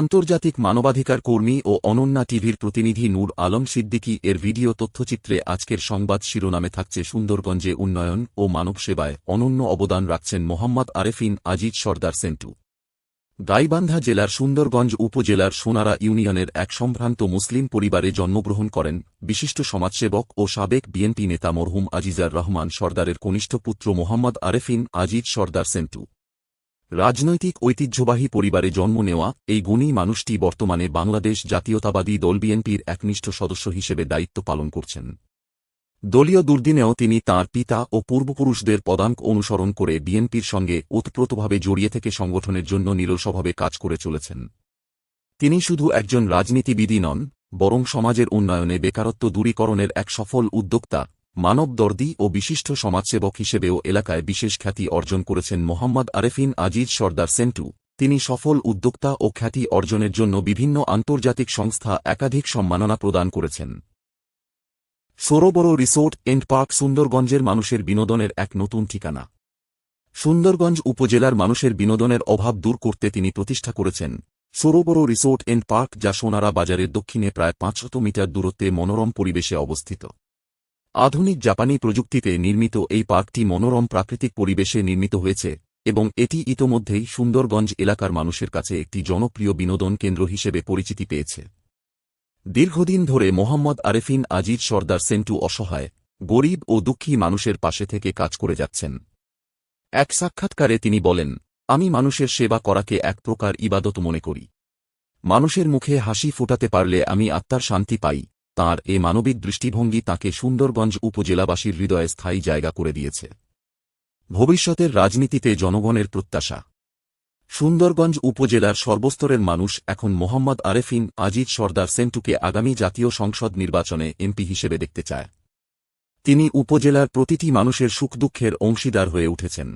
আন্তর্জাতিক মানবাধিকার কর্মী ও অনন্যা টিভির প্রতিনিধি নূর আলম সিদ্দিকী এর ভিডিও তথ্যচিত্রে আজকের সংবাদ শিরোনামে থাকছে সুন্দরগঞ্জে উন্নয়ন ও মানবসেবায় অনন্য অবদান রাখছেন মোহাম্মদ আরেফিন আজিজ সর্দার সেন্টু। গাইবান্ধা জেলার সুন্দরগঞ্জ উপজেলার সোনারা ইউনিয়নের এক সম্ভ্রান্ত মুসলিম পরিবারে জন্মগ্রহণ করেন বিশিষ্ট সমাজসেবক ও সাবেক বিএনপি নেতা মরহুম আজিজার রহমান সর্দারের কনিষ্ঠ পুত্র মোহাম্মদ আরেফিন আজিজ সর্দার সেন্টু। রাজনৈতিক ঐতিহ্যবাহী পরিবারে জন্ম নেওয়া এই গুণী মানুষটি বর্তমানে বাংলাদেশ জাতীয়তাবাদী দল বিএনপির একনিষ্ঠ সদস্য হিসেবে দায়িত্ব পালন করছেন। দলীয় দুর্দিনেও তিনি তাঁর পিতা ও পূর্বপুরুষদের পদাঙ্ক অনুসরণ করে বিএনপির সঙ্গে ওতপ্রোতভাবে জড়িয়ে থেকে সংগঠনের জন্য নিরসভাবে কাজ করে চলেছেন। তিনি শুধু একজন রাজনীতিবিদই নন, বরং সমাজের উন্নয়নে বেকারত্ব দূরীকরণের এক সফল উদ্যোক্তা মানবদর্দী ও বিশিষ্ট সমাজসেবক হিসেবেও এলাকায় বিশেষ খ্যাতি অর্জন করেছেন মোহাম্মদ আরেফিন আজিজ সর্দার সেন্টু। তিনি সফল উদ্যোক্তা ও খ্যাতি অর্জনের জন্য বিভিন্ন আন্তর্জাতিক সংস্থা একাধিক সম্মাননা প্রদান করেছেন। সরোবর রিসোর্ট এন্ড পার্ক সুন্দরগঞ্জের মানুষের বিনোদনের এক নতুন ঠিকানা। সুন্দরগঞ্জ উপজেলার মানুষের বিনোদনের অভাব দূর করতে তিনি প্রতিষ্ঠা করেছেন সরোবর রিসোর্ট এন্ড পার্ক, যা সোনারা বাজারের দক্ষিণে প্রায় পাঁচশত মিটার দূরত্বে মনোরম পরিবেশে অবস্থিত। আধুনিক জাপানি প্রযুক্তিতে নির্মিত এই পার্কটি মনোরম প্রাকৃতিক পরিবেশে নির্মিত হয়েছে, এবং এটি ইতোমধ্যেই সুন্দরগঞ্জ এলাকার মানুষের কাছে একটি জনপ্রিয় বিনোদন কেন্দ্র হিসেবে পরিচিতি পেয়েছে। দীর্ঘদিন ধরে মোহাম্মদ আরেফিন আজিজ সর্দার সেন্টু অসহায়, গরিব ও দুঃখী মানুষের পাশে থেকে কাজ করে যাচ্ছেন। এক সাক্ষাৎকারে তিনি বলেন, আমি মানুষের সেবা করাকে এক প্রকার ইবাদত মনে করি। মানুষের মুখে হাসি ফোটাতে পারলে আমি আত্মার শান্তি পাই তাঁর এ মানবিক দৃষ্টিভঙ্গি তাকে সুন্দরগঞ্জ উপজেলাবাসীর হৃদয়ে স্থায়ী জায়গা করে দিয়েছে। ভবিষ্যতের রাজনীতিতে জনগণের প্রত্যাশা। সুন্দরগঞ্জ উপজেলার সর্বস্তরের মানুষ এখন মোহাম্মদ আরেফিন আজিজ সর্দার সেন্টুকে আগামী জাতীয় সংসদ নির্বাচনে এমপি হিসেবে দেখতে চায়। তিনি উপজেলার প্রতিটি মানুষের সুখ দুঃখের অংশীদার হয়ে উঠেছেন।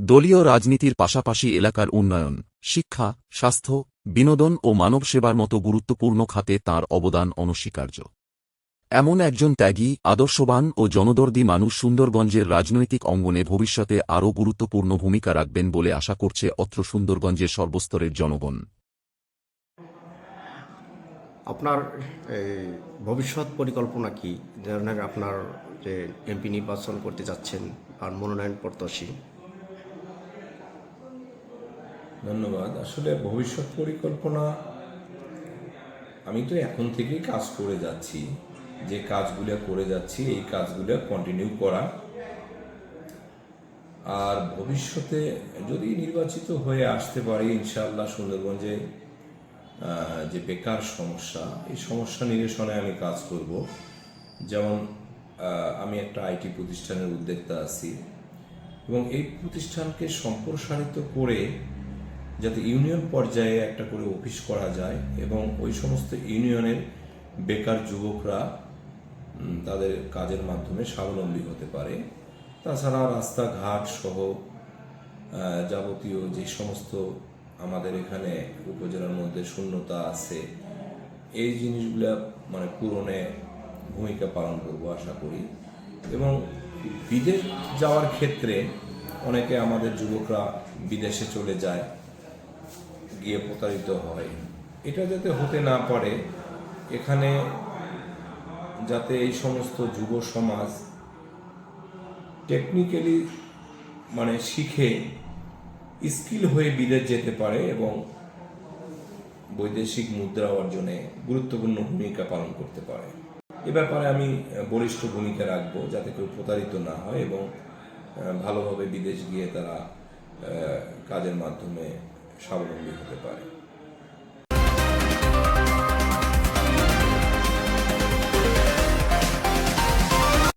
দলীয় রাজনীতির পাশাপাশি এলাকার উন্নয়ন, শিক্ষা, স্বাস্থ্য, বিনোদন ও মানব সেবার মতো গুরুত্বপূর্ণ খাতে তার অবদান অনস্বীকার্য। এমন একজন ত্যাগী, আদর্শবান ও জনদর্দী মানুষ সুন্দরগঞ্জের রাজনৈতিক অঙ্গনে ভবিষ্যতে আরও গুরুত্বপূর্ণ ভূমিকা রাখবেন বলে আশা করছে অত্র সুন্দরগঞ্জের সর্বস্তরের জনগণ। আপনার ভবিষ্যৎ পরিকল্পনা কি? ধরনের আপনার যে এমপি নির্বাচন করতে যাচ্ছেন, আর মনোনয়ন প্রত্যাশী। ধন্যবাদ। আসলে ভবিষ্যৎ পরিকল্পনা, আমি তো এখন থেকেই কাজ করে যাচ্ছি। যে কাজগুলো করে যাচ্ছি, এই কাজগুলো কন্টিনিউ করা। আর ভবিষ্যতে যদি নির্বাচিত হয়ে আসতে পারি, ইনশাআল্লাহ সুন্দরগঞ্জে যে বেকার সমস্যা, এই সমস্যা নিরসনে আমি কাজ করব। যেমন আমি একটা আইটি প্রতিষ্ঠানের উদ্যোক্তা আছি। এবং এই প্রতিষ্ঠানকে সম্প্রসারিত করে যাতে ইউনিয়ন পর্যায়ে একটা করে অফিস করা যায় এবং ওই সমস্ত ইউনিয়নের বেকার যুবকরা তাদের কাজের মাধ্যমে স্বাবলম্বী হতে পারে। তাছাড়া রাস্তাঘাট সহ যাবতীয় যে সমস্ত আমাদের এখানে উপজেলার মধ্যে শূন্যতা আছে, এই জিনিসগুলো মানে পূরণে ভূমিকা পালন করব আশা করি। এবং বিদেশ যাওয়ার ক্ষেত্রে অনেকে আমাদের যুবকরা বিদেশে চলে যায়। গিয়ে প্রতারিত হয়। এটা যাতে হতে না পারে, এখানে যাতে এই সমস্ত যুব সমাজ টেকনিক্যালি মানে শিখে, স্কিল হয়ে বিদেশ যেতে পারে এবং বৈদেশিক মুদ্রা অর্জনে গুরুত্বপূর্ণ ভূমিকা পালন করতে পারে। এ ব্যাপারে আমি বলিষ্ঠ ভূমিকা রাখব যাতে কেউ প্রতারিত না হয় এবং ভালোভাবে বিদেশ গিয়ে তারা কাজের মাধ্যমে স্বাবলম্বী হতে পারে।